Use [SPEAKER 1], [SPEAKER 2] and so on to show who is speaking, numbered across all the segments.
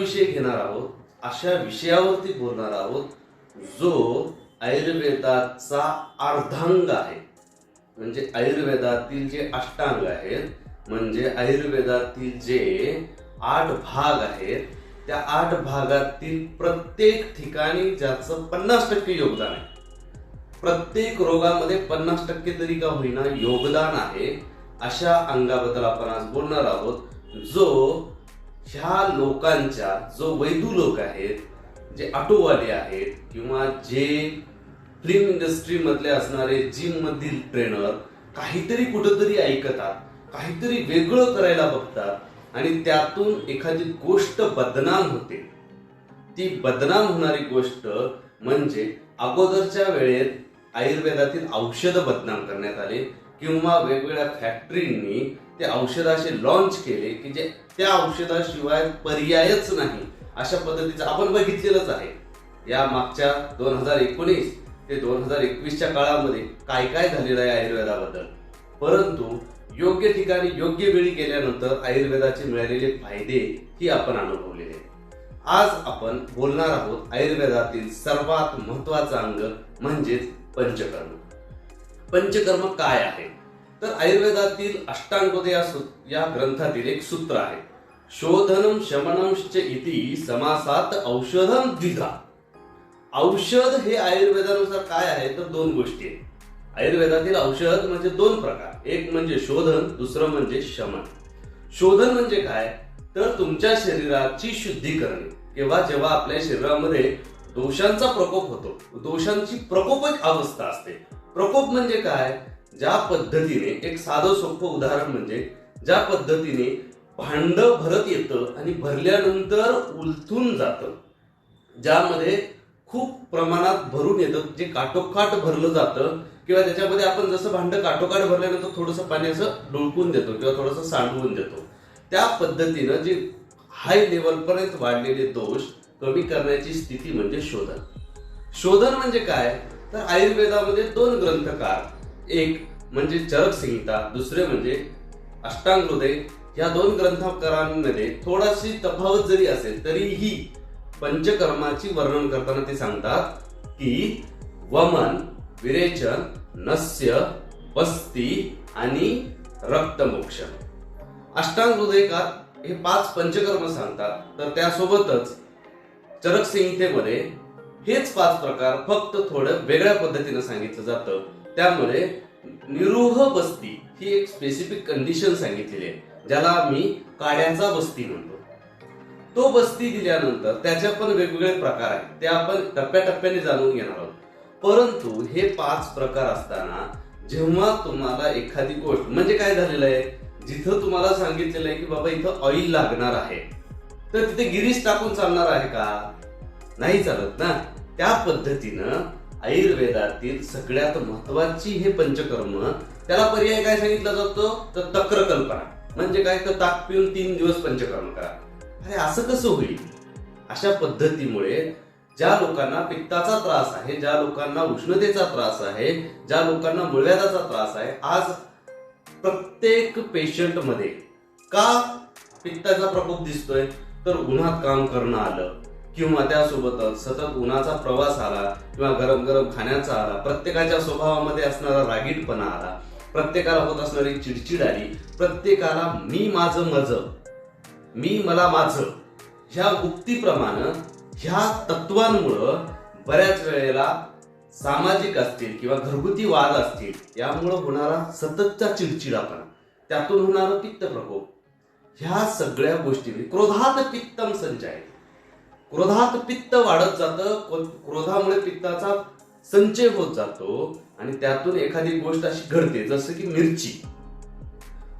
[SPEAKER 1] विषय घेणार आहोत अशा विषयावरती बोलणार आहोत जो आयुर्वेदाचा अर्धांग आहे. म्हणजे आयुर्वेदातील जे अष्टांग आहेत म्हणजे आयुर्वेदातील जे आठ भाग आहेत त्या आठ भागातील प्रत्येक ठिकाणी ज्याचं पन्नास टक्के योगदान आहे. प्रत्येक रोगामध्ये पन्नास टक्के तरी का होईना योगदान आहे अशा अंगाबद्दल आपण आज बोलणार आहोत जो ह्या लोकांच्या जो वैदू लोक आहेत जे ऑटोवाले आहेत किंवा जे फिल्म इंडस्ट्री मधले असणारे जिम मधील ट्रेनर काहीतरी कुठंतरी ऐकतात काहीतरी वेगळं करायला बघतात आणि त्यातून एखादी गोष्ट बदनाम होते. ती बदनाम होणारी गोष्ट म्हणजे अगोदरच्या वेळेत आयुर्वेदातील औषध बदनाम करण्यात आले किंवा वेगवेगळ्या फॅक्टरींनी ते औषध असे लॉन्च केले की जे त्या औषधाशिवाय पर्यायच नाही अशा पद्धतीचं आपण बघितलेलंच आहे. या मागच्या दोन हजार एकोणीस ते दोन हजार एकवीसच्या काळामध्ये काय काय झालेलं आहे आयुर्वेदाबद्दल? परंतु योग्य ठिकाणी योग्य वेळी गेल्यानंतर आयुर्वेदाचे मिळालेले फायदे ही आपण अनुभवलेले आहेत. आज आपण बोलणार आहोत आयुर्वेदातील सर्वात महत्त्वाचा अंग म्हणजेच पंचकर्म. पंचकर्म काय आहे? तर आयुर्वेदातील अष्टांगोदय या या ग्रंथातील एक सूत्र आहे. शोधनम शमनमश्च इति समासात औषधम द्विधा. औषध हे आयुर्वेदानुसार काय आहे? तर दोन गोष्टी आहेत. आयुर्वेदातील औषध म्हणजे दोन प्रकार. एक म्हणजे शोधन दुसरं म्हणजे शमन. शोधन म्हणजे काय? तर तुमच्या शरीराची शुद्धी करणे किंवा जेव्हा आपल्या शरीरामध्ये दोषांचा प्रकोप होतो दोषांची प्रकोपक अवस्था असते. प्रकोप म्हणजे काय? ज्या पद्धतीने एक साधं सोपं उदाहरण म्हणजे ज्या पद्धतीने भांड भरत येतं आणि भरल्यानंतर उलथून जातं ज्यामध्ये खूप प्रमाणात भरून येतं जे काटोकाट भरलं जातं किंवा त्याच्यामध्ये आपण जसं भांड काटोकाट भरल्यानंतर थोडंसं पाणी असं डोळकून देतो किंवा थोडंसं सांडवून देतो. त्या पद्धतीनं जे हाय लेवलपर्यंत वाढलेले दोष कमी करण्याची स्थिती म्हणजे शोधन. शोधन म्हणजे काय? तर आयुर्वेदामध्ये दोन ग्रंथकार एक म्हणजे चरक संहिता दुसरे म्हणजे अष्टांग हृदय. या दोन ग्रंथकारांमध्ये थोडाशी तफावत जरी असेल तरीही पंचकर्माची वर्णन करताना ते सांगतात की वमन विरेचन नस्य बस्ती आणि रक्तमोक्ष. अष्टांग हृदयकार हे पाच पंचकर्म सांगतात. तर त्यासोबतच चरक संहितेमध्ये हेच पाच प्रकार फक्त थोडं वेगळ्या पद्धतीने सांगितलं जातं. त्यामुळे निरूह बस्ती ही एक स्पेसिफिक कंडिशन सांगितलेली आहे ज्याला आम्ही काड्याचा बस्ती म्हणतो. तो बस्ती दिल्यानंतर त्याचे पण वेगवेगळे प्रकार आहेत ते आपण टप्प्याटप्प्याने जाणून घेणार आहोत. परंतु हे पाच प्रकार असताना जेव्हा तुम्हाला एखादी गोष्ट म्हणजे काय झालेलं आहे? जिथं तुम्हाला सांगितलेलं आहे की बाबा इथं ऑइल लागणार आहे तर तिथे गिरीश टाकून चालणार आहे का? नाही चालत ना. त्या पद्धतीनं आयुर्वेदातील सगळ्यात महत्वाची हे पंचकर्म त्याला पर्याय काय सांगितला जातो? तर तक्र कल्पना म्हणजे काय? तर ताक पिऊन तीन दिवस पंचकर्म करा. अरे असं कसं होईल? अशा पद्धतीमुळे ज्या लोकांना पित्ताचा त्रास आहे ज्या लोकांना उष्णतेचा त्रास आहे ज्या लोकांना मुळव्याधाचा त्रास आहे आज प्रत्येक पेशंटमध्ये का पित्ताचा प्रकोप दिसतोय? तर उन्हात काम करणं आलं. किंवा त्यासोबतच सतत उन्हाचा प्रवास आला किंवा गरम गरम खाण्याचा आला प्रत्येकाच्या स्वभावामध्ये असणारा रागीटपणा आला प्रत्येकाला होत असणारी चिडचिड आली प्रत्येकाला मी माझं मज मी मला माझं ह्या उक्तीप्रमाणे ह्या तत्वांमुळं बऱ्याच वेळेला सामाजिक असतील किंवा घरगुती वाद असतील यामुळं होणारा सततचा चिडचिडापणा त्यातून होणारा पित्त प्रकोप ह्या सगळ्या गोष्टी क्रोधात पित्तम संचय क्रोधात पित्त वाढत जातं क्रोधामुळे पित्ताचा संचय होत जातो आणि त्यातून एखादी गोष्ट अशी घडते जसं की मिरची.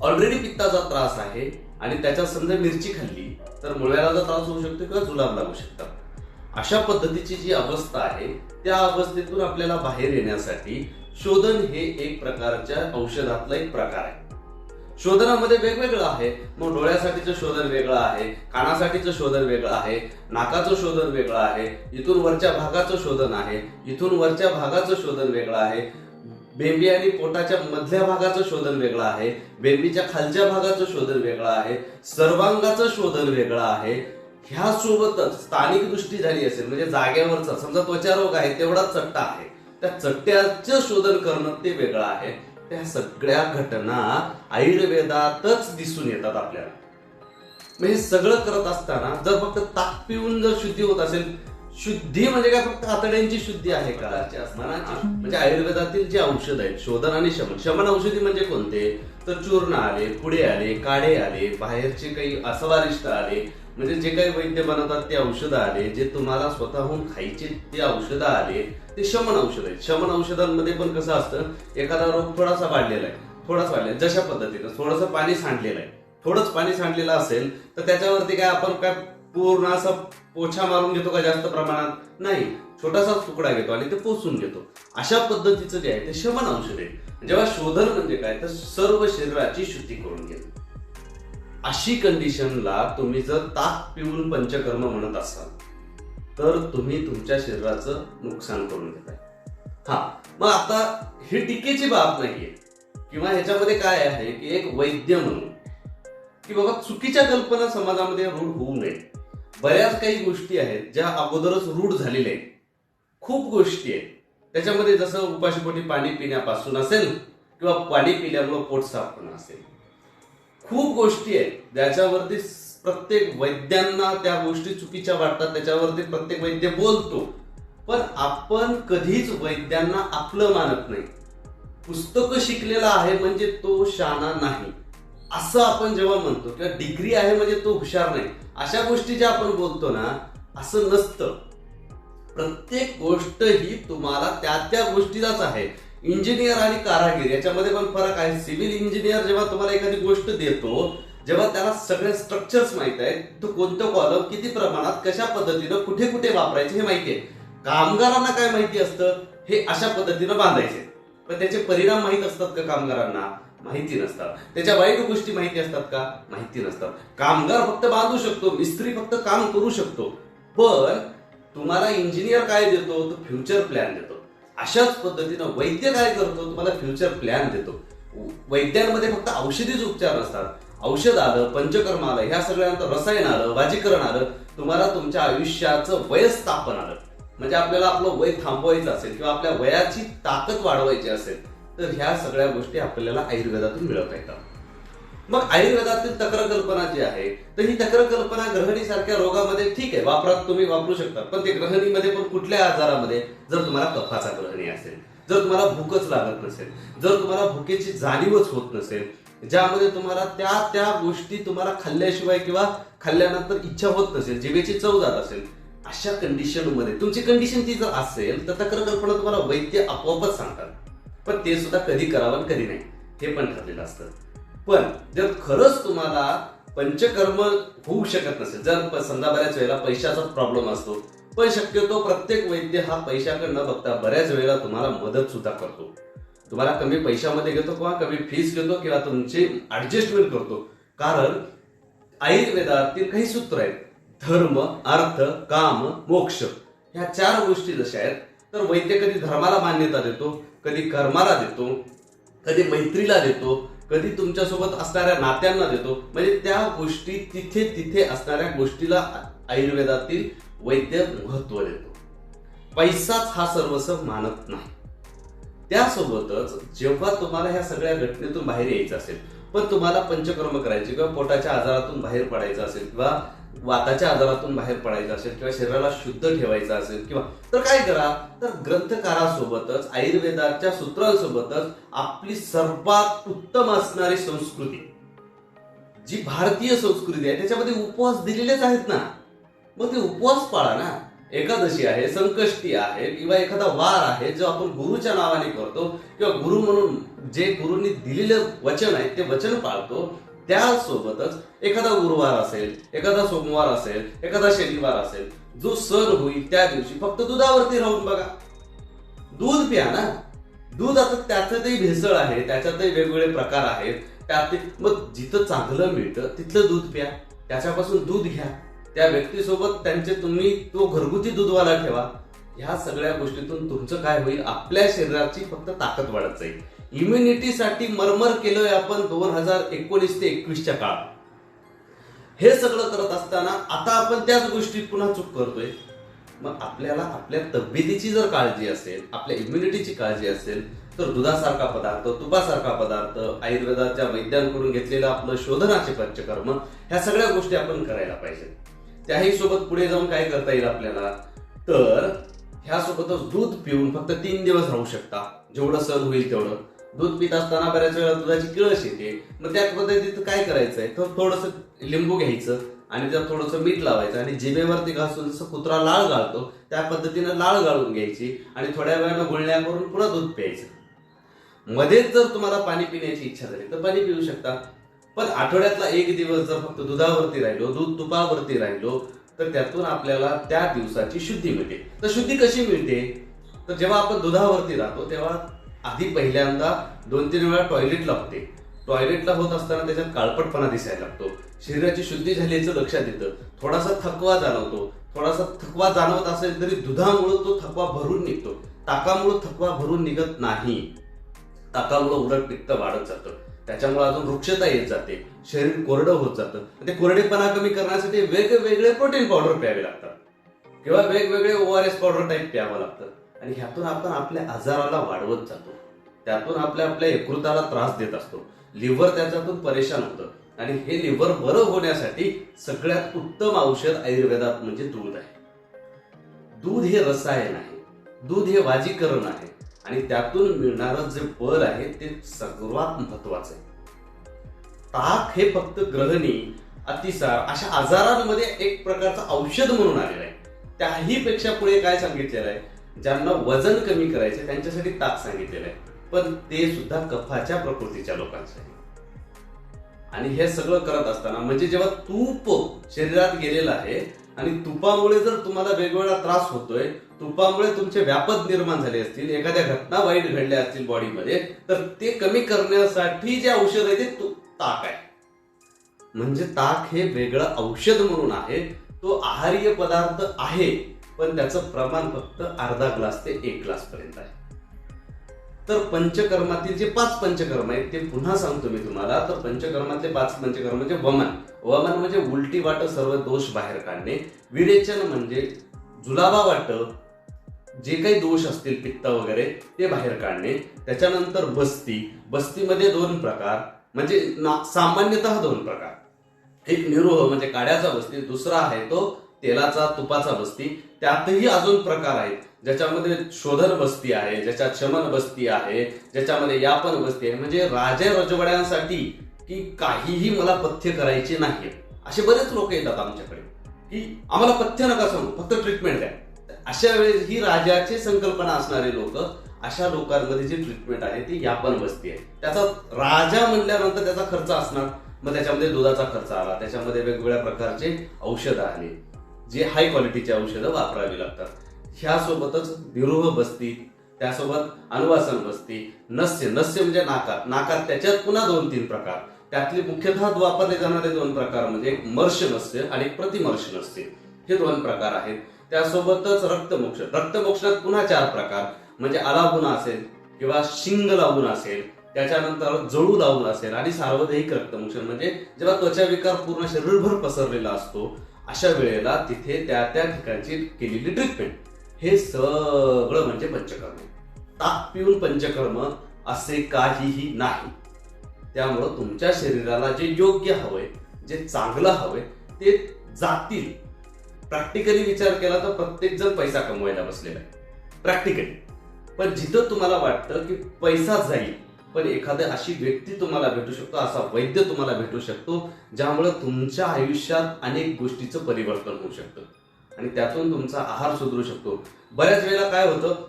[SPEAKER 1] ऑलरेडी पित्ताचा त्रास आहे आणि त्याच्या समजा मिरची खाल्ली तर मुळव्याला त्रास होऊ शकतो किंवा जुलाब लागू शकतात अशा पद्धतीची जी अवस्था आहे त्या अवस्थेतून आपल्याला बाहेर येण्यासाठी शोधन हे एक प्रकारच्या औषधातला एक प्रकार आहे. शोधनामध्ये वेगवेगळं आहे. मग डोळ्यासाठीचं शोधन वेगळं आहे कानासाठीचं शोधन वेगळं आहे नाकाचं शोधन वेगळं आहे इथून वरच्या भागाचं शोधन आहे इथून वरच्या भागाचं शोधन वेगळं आहे बेंबी आणि पोटाच्या मधल्या भागाचं शोधन वेगळं आहे बेंबीच्या खालच्या भागाचं शोधन वेगळं आहे सर्वांगाचं शोधन वेगळं आहे. ह्या सोबतच स्थानिक दृष्टी झाली असेल म्हणजे जागेवरचा समजा त्वचारोग आहे तेवढा चट्टा आहे. त्या चट्ट्याचं शोधन करणं ते वेगळं आहे. त्या सगळ्या घटना आयुर्वेदातच दिसून येतात आपल्याला. म्हणजे हे सगळं करत असताना जर फक्त ताक पिऊन जर शुद्धी होत असेल शुद्धी म्हणजे काय? फक्त आतड्यांची शुद्धी आहे का? मनाची म्हणजे आयुर्वेदातील जे औषध आहेत शोधन आणि शमन. शमन औषधी म्हणजे कोणते? तर चूर्ण आले पुढे आले काढे आले बाहेरचे काही असवारिष्ट आले. म्हणजे जे काही वैद्य बनवतात ते औषधं आले जे तुम्हाला स्वतःहून खायचे ते औषधं आले ते शमन औषध आहेत. शमन औषधांमध्ये पण कसं असतं? एखादा रोग थोडासा वाढलेला आहे. थोडासा वाढलेला जशा पद्धतीनं थोडंसं पाणी सांडलेलं आहे. थोडंच पाणी सांडलेलं असेल तर त्याच्यावरती काय आपण काय पूर्ण असा पोछा मारून घेतो का जास्त प्रमाणात? नाही. छोटासा तुकडा घेतो आणि ते पोचून घेतो. अशा पद्धतीचं जे आहे ते शमन औषध आहे. जेव्हा शोधन म्हणजे काय? तर सर्व शरीराची शुद्धी करून घेतो अशी कंडिशनला तुम्ही जर ताक पिऊन पंचकर्म म्हणत असाल तर तुम्ही तुमच्या शरीराचं नुकसान करून घेताय. हा. मग आता ही टीकेची बाब नाहीये. किंवा ह्याच्यामध्ये काय आहे की एक वैद्य म्हणून की बाबा चुकीच्या कल्पना समाजामध्ये रूढ होऊ नये. बऱ्याच काही गोष्टी आहेत ज्या अगोदरच रूढ झालेल्या आहेत. खूप गोष्टी आहेत. त्याच्यामध्ये जसं उपाशीपोटी पाणी पिण्यापासून असेल किंवा पाणी पिल्यामुळे पोट साफ होणं असेल. खूप गोष्टी आहेत. ज्याच्यावरती प्रत्येक वैद्यांना त्या गोष्टी चुकीच्या वाटतात त्याच्यावरती प्रत्येक वैद्य बोलतो. पण आपण कधीच वैद्यांना आपलं मानत नाही. पुस्तकं शिकलेला आहे म्हणजे तो शाना नाही. असं आपण जेव्हा म्हणतो किंवा डिग्री आहे म्हणजे तो हुशार नाही. अशा गोष्टी ज्या आपण बोलतो ना असं नसतं. प्रत्येक गोष्ट ही तुम्हाला त्या त्या गोष्टीलाच आहे. इंजिनियर आणि कारागीर याच्यामध्ये पण फरक आहे. सिव्हिल इंजिनियर जेव्हा तुम्हाला एखादी गोष्ट देतो जेव्हा त्याला सगळे स्ट्रक्चर्स माहीत आहेत तो कोणतं कॉलम किती प्रमाणात कशा पद्धतीनं कुठे कुठे वापरायचे हे माहिती आहे. कामगारांना काय माहिती असतं? हे अशा पद्धतीनं बांधायचे. पण त्याचे परिणाम माहीत असतात का कामगारांना? माहिती नसतात. त्याच्या वाईट गोष्टी माहिती असतात का? माहिती नसतात. कामगार फक्त बांधू शकतो मिस्त्री फक्त काम करू शकतो. पण तुम्हाला इंजिनियर काय देतो? तो फ्युचर प्लॅन देतो. अशाच पद्धतीनं वैद्य काय करतो? तुम्हाला फ्युचर प्लॅन देतो. वैद्यांमध्ये फक्त औषधीच उपचार नसतात. औषध आलं पंचकर्म आलं ह्या सगळ्यांचं रसायन आलं वाजीकरण आलं तुम्हाला तुमच्या आयुष्याचं वयस्थापन आलं. म्हणजे आपल्याला आपलं वय थांबवायचं असेल किंवा आपल्या वयाची ताकद वाढवायची असेल तर ह्या सगळ्या गोष्टी आपल्याला आयुर्वेदातून मिळवता येतात मग आयुर्वेदातील तक्र कल्पना जी आहे तर ही तक्र कल्पना ग्रहणी सारख्या रोगामध्ये ठीक आहे वापरात तुम्ही वापरू शकता. पण ते ग्रहणीमध्ये पण कुठल्या आजारामध्ये जर तुम्हाला कफाचा ग्रहणी असेल जर तुम्हाला भूकच लागत नसेल जर तुम्हाला भुकेची जाणीवच होत नसेल ज्यामध्ये तुम्हाला त्या त्या गोष्टी तुम्हाला खाल्ल्याशिवाय किंवा खाल्ल्यानंतर इच्छा होत नसेल जिभेची चव जात असेल अशा कंडिशनमध्ये तुमची कंडिशन ती जर असेल तर तक्र कल्पना तुम्हाला वैद्य आपोआपच सांगतात. पण ते सुद्धा कधी करावं कधी नाही. हे पण ठरलेलं असतं. पण जर खरंच तुम्हाला पंचकर्म होऊ शकत नसेल जर समजा बऱ्याच वेळेला पैशाचा प्रॉब्लेम असतो पण शक्यतो प्रत्येक वैद्य हा पैशाकडे न बघता बऱ्याच वेळेला तुम्हाला मदत सुद्धा करतो. तुम्हाला कमी पैशामध्ये घेतो किंवा कमी फीस घेतो किंवा तुमची ऍडजस्टमेंट करतो. कारण आयुर्वेदातील काही सूत्र आहेत. धर्म अर्थ काम मोक्ष. ह्या चार गोष्टी जशा आहेत तर वैद्य कधी धर्माला मान्यता देतो कधी कर्माला देतो कधी मैत्रीला देतो कधी तुमच्यासोबत असणाऱ्या नात्यांना देतो. म्हणजे त्या गोष्टी तिथे तिथे असणाऱ्या गोष्टीला आयुर्वेदातील वैद्य महत्त्व देतो. पैसाच हा सर्वस्व मानत नाही. त्यासोबतच जेव्हा तुम्हाला ह्या सगळ्या घटनेतून बाहेर यायचं असेल पण तुम्हाला पंचकर्म करायचे किंवा पोटाच्या आजारातून बाहेर पडायचं असेल किंवा वाताच्या आजारातून बाहेर पडायचं असेल किंवा शरीराला शुद्ध ठेवायचं असेल किंवा तर काय करा? तर ग्रंथकारासोबतच आयुर्वेदाच्या सूत्रांसोबतच आपली सर्वात उत्तम असणारी संस्कृती जी भारतीय संस्कृती आहे त्याच्यामध्ये उपवास दिलेलेच आहेत ना. मग ते उपवास पाळा ना. एकादशी आहे संकष्टी आहे किंवा एखादा वार आहे जो आपण गुरुच्या नावाने करतो किंवा गुरु म्हणून जे गुरुंनी दिलेलं वचन आहे ते वचन पाळतो त्यासोबतच एखादा गुरुवार असेल एखादा सोमवार असेल एखादा शनिवार असेल जो सण होईल त्या दिवशी फक्त दुधावरती राहून बघा. दूध प्या ना. दूध आता त्याच्यातही भेसळ आहे त्याच्यातही वेगवेगळे प्रकार आहेत. त्यात मग जिथं चांगलं मिळतं तिथलं दूध प्या. त्याच्यापासून दूध घ्या. त्या व्यक्तीसोबत त्यांचे तुम्ही तो घरगुती दूधवाला ठेवा. ह्या सगळ्या गोष्टीतून तुमचं काय होईल? आपल्या शरीराची फक्त ताकद वाढत जाईल. इम्युनिटीसाठी मरमर केलोय आपण दोन हजार एकोणीस ते एकवीसच्या काळात हे सगळं करत असताना आता आपण त्याच गोष्टीत पुन्हा चूक करतोय. मग आपल्याला आपल्या तब्येतीची जर काळजी असेल आपल्या इम्युनिटीची काळजी असेल तर दुधासारखा पदार्थ तुपासारखा पदार्थ आयुर्वेदाच्या वैद्यांकडून घेतलेलं आपलं शोधनाचे पंचकर्म ह्या सगळ्या गोष्टी आपण करायला पाहिजेत. त्याही सोबत पुढे जाऊन काय करता येईल आपल्याला? तर ह्या सोबतच दूध पिऊन फक्त तीन दिवस राहू शकता. जेवढं सण होईल तेवढं. दूध पित असताना बऱ्याच वेळा दुधाची किळस येते. मग त्या पद्धतीत काय करायचंय? तर थोडस लिंबू घ्यायचं आणि त्यात थोडंसं मीठ लावायचं आणि जिभेवरती घासून जसं कुत्रा लाळ गाळतो त्या पद्धतीनं लाळ गाळून घ्यायची आणि थोड्या वेळानं गुळण्या करून पुन्हा दूध प्यायचं. मध्येच जर तुम्हाला पाणी पिण्याची इच्छा झाली तर पाणी पिऊ शकता. पण आठवड्यातला एक दिवस जर फक्त दुधावरती राहिलो दूध तुपावरती राहिलो तर त्यातून आपल्याला त्या दिवसाची शुद्धी मिळते. तर शुद्धी कशी मिळते? तर जेव्हा आपण दुधावरती राहतो तेव्हा आधी पहिल्यांदा दोन तीन वेळा टॉयलेट लागते टॉयलेटला होत असताना त्याच्यात काळपटपणा दिसायला लागतो. शरीराची शुद्धी झाल्याचं लक्षात येतं. थोडासा थकवा जाणवतो. थोडासा थकवा जाणवत असेल तरी दुधामुळं तो थकवा भरून निघतो. ताकामुळं थकवा भरून निघत नाही. ताकामुळं उलट पित्त वाढत जातं. त्याच्यामुळे अजून वृक्षता येत जाते. शरीर कोरडं होत जातं. ते कोरडेपणा कमी करण्यासाठी वेगवेगळे प्रोटीन पावडर प्यावे लागतात. किंवा वेगवेगळे O R S powder type प्यावं लागतं. आणि ह्यातून आपण आपल्या आजाराला वाढवत जातो. त्यातून आपल्या आपल्या यकृताला त्रास देत असतो. लिव्हर त्याच्यातून परेशान होतं. आणि हे लिव्हर बरं होण्यासाठी सगळ्यात उत्तम औषध आयुर्वेदात म्हणजे दूध आहे. दूध हे रसायन आहे. दूध हे वाजीकरण आहे. आणि त्यातून मिळणारं जे बल आहे ते सर्वात महत्वाचं आहे. ताक हे फक्त ग्रहणी अतिसार अशा आजारांमध्ये एक प्रकारचं औषध म्हणून आलेलं आहे. त्याही पेक्षा पुढे काय सांगितलेलं आहे? ज्यांना वजन कमी करायचे त्यांच्यासाठी ताक सांगितलेलं आहे. पण ते सुद्धा कफाच्या प्रकृतीच्या लोकांसाठी. आणि हे सगळं करत असताना म्हणजे जेव्हा तूप शरीरात गेलेलं आहे आणि तुपामुळे जर तुम्हाला वेगवेगळा त्रास होतोय तुपामुळे तुमचे व्यापद निर्माण झाले असतील एखाद्या घटना वाईट घडल्या असतील बॉडीमध्ये तर ते कमी करण्यासाठी जे औषध आहे ते ताक आहे. म्हणजे ताक हे वेगळं औषध म्हणून आहे तो आहार्य पदार्थ आहे. पण त्याचं प्रमाण फक्त अर्धा ग्लास ते एक ग्लास पर्यंत आहे. तर पंचकर्मातील जे पाच पंचकर्म आहेत ते पुन्हा सांगतो मी तुम्हाला. तर पंचकर्मातले पाच पंचकर्म म्हणजे वमन. वमन म्हणजे उलटी वाट सर्व दोष बाहेर काढणे. विरेचन म्हणजे जुलाबा वाट जे काही दोष असतील पित्त वगैरे ते बाहेर काढणे. त्याच्यानंतर बस्ती. बस्तीमध्ये दोन प्रकार. म्हणजे ना- सामान्यतः दोन प्रकार. एक निरोह म्हणजे काड्याचा बस्ती. दुसरा आहे तो तेलाचा तुपाचा बस्ती त्यातही अजून प्रकार आहेत. ज्याच्यामध्ये शोधन बस्ती आहे ज्याच्यात शमन बस्ती आहे ज्याच्यामध्ये यापन बस्ती आहे. म्हणजे राजे रजवाड्यांसाठी की काहीही मला पथ्य करायचे नाही असे बरेच लोक येतात आमच्याकडे की आम्हाला पथ्य नका सांगू फक्त ट्रीटमेंट द्या. अशा वेळेस ही राजाची संकल्पना असणारे लोक अशा लोकांमध्ये जी ट्रीटमेंट आहे ती यापन बस्ती आहे. त्याचा राजा म्हणल्यानंतर त्याचा खर्च असणार. मग त्याच्यामध्ये दुधाचा खर्च आला त्याच्यामध्ये वेगवेगळ्या प्रकारचे औषधं आले. जे हाय क्वालिटीचे औषधं वापरावी लागतात. ह्यासोबतच विरोह बसती त्यासोबत अनुवासन बसती नस्य नस्य म्हणजे नाकात. नाकात त्याच्यात पुन्हा दोन तीन प्रकार. त्यातले मुख्यतः वापरले जाणारे दोन प्रकार म्हणजे एक मर्श नस्य आणि एक प्रतिमर्श नस्य. हे दोन प्रकार आहेत. त्यासोबतच रक्तमोक्ष. रक्तमोक्षात पुन्हा चार प्रकार. म्हणजे अलागुण असेल किंवा शिंग लावून असेल त्याच्यानंतर जळू लावून असेल आणि सार्वधायिक रक्तमोक्षण. म्हणजे जेव्हा त्वचा विकार पूर्ण शरीरभर पसरलेला असतो अशा वेळेला तिथे त्या त्या ठिकाणची केलेली ट्रीटमेंट हे सगळं म्हणजे पंचकर्म. ताक पिऊन पंचकर्म असे काहीही नाही. त्यामुळं तुमच्या शरीराला जे योग्य हवंय जे चांगलं हवंय ते जातील. प्रॅक्टिकली विचार केला तर प्रत्येक जण पैसा कमवायला बसलेला आहे. प्रॅक्टिकली पण जिथं तुम्हाला वाटतं की पैसा जाईल पण एखादी अशी व्यक्ती तुम्हाला भेटू शकतो असा वैद्य तुम्हाला भेटू शकतो ज्यामुळे तुमच्या आयुष्यात अनेक गोष्टीचं परिवर्तन होऊ शकतं. आणि त्यातून तुमचा आहार सुधरू शकतो. बऱ्याच वेळेला काय होतं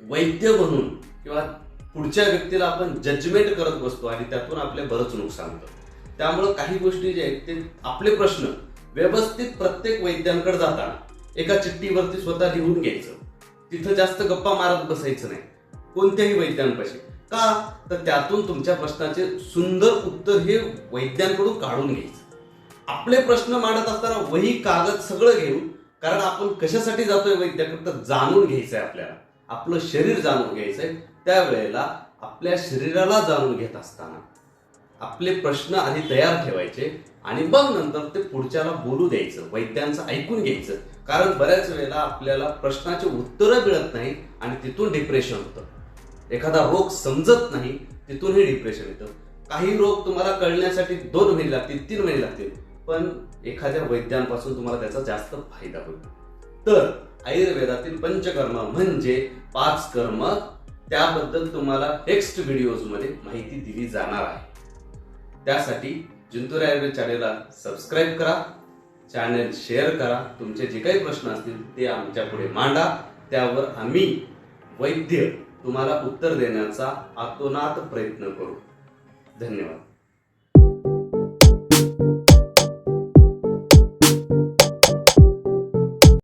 [SPEAKER 1] वैद्य म्हणून किंवा पुढच्या व्यक्तीला आपण जजमेंट करत बसतो आणि त्यातून आपले बरंच नुकसान होतं. त्यामुळं काही गोष्टी जे आहेत ते आपले प्रश्न व्यवस्थित प्रत्येक वैद्यांकडे जाताना एका चिठ्ठीवरती स्वतः लिहून घ्यायचं. तिथं जास्त गप्पा मारत बसायचं नाही. कोणत्याही वैद्यांपाशी. का? तर त्यातून तुमच्या प्रश्नाचे सुंदर उत्तर हे वैद्यांकडून काढून घ्यायचं. आपले प्रश्न मांडत असताना वही कागद सगळं घेऊन कारण आपण कशासाठी जातोय वैद्याकडे तर जाणून घ्यायचंय आपल्याला. आपलं शरीर जाणून घ्यायचंय. त्यावेळेला आपल्या शरीराला जाणून घेत असताना आपले प्रश्न आधी तयार ठेवायचे आणि मग नंतर ते पुढच्याला बोलू द्यायचं वैद्यांचं ऐकून घ्यायचं. कारण बऱ्याच वेळेला आपल्याला प्रश्नाचे उत्तरं मिळत नाही आणि तिथून डिप्रेशन होतं. एखादा रोग समजत नाही तिथूनही डिप्रेशन येतं. काही रोग तुम्हाला कळण्यासाठी दोन महिने लागतील तीन महिने लागतील पण एखाद्या वैद्यांपासून तुम्हाला त्याचा जास्त फायदा होईल. तर आयुर्वेदातील पंचकर्म म्हणजे पाच कर्म त्याबद्दल तुम्हाला नेक्स्ट व्हिडिओजमध्ये माहिती दिली जाणार आहे. त्यासाठी जिंतूर आयुर्वेद चॅनेलला सबस्क्राईब करा चॅनेल शेअर करा तुमचे जे काही प्रश्न असतील ते आमच्या पुढे मांडा त्यावर आम्ही वैद्य तुम्हाला उत्तर देण्याचा आतोनात प्रयत्न करू. धन्यवाद.